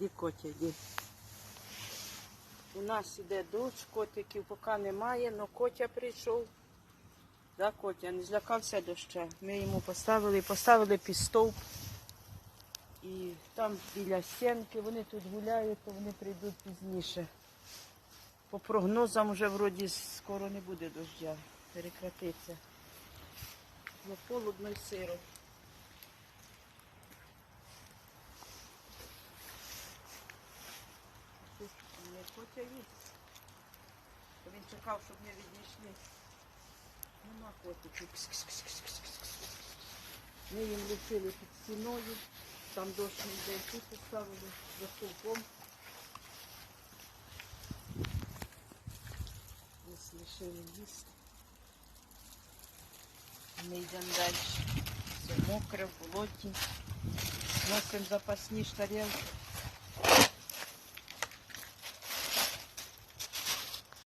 Іди, Котя, йди. У нас іде дощ, котиків поки немає, але Котя прийшов. Да, Котя, не злякався доща. Ми йому поставили, поставили під стовп. І там біля стінки вони тут гуляють, то вони прийдуть пізніше. По прогнозам вже вроді скоро не буде доща, перекратиться. Холодно і сиро. Не хоче їсти. То Він чекав, щоб ми відійшли. Нема котиків. Кс-кс-кс-кс-кс-кс. Ми їм лишили під стіною. Там дощ не йде, тут поставили за стовпом. Ось лишили їсти. Ми йдемо далі. Все мокре, в болоті. Носимо запасні штарелки.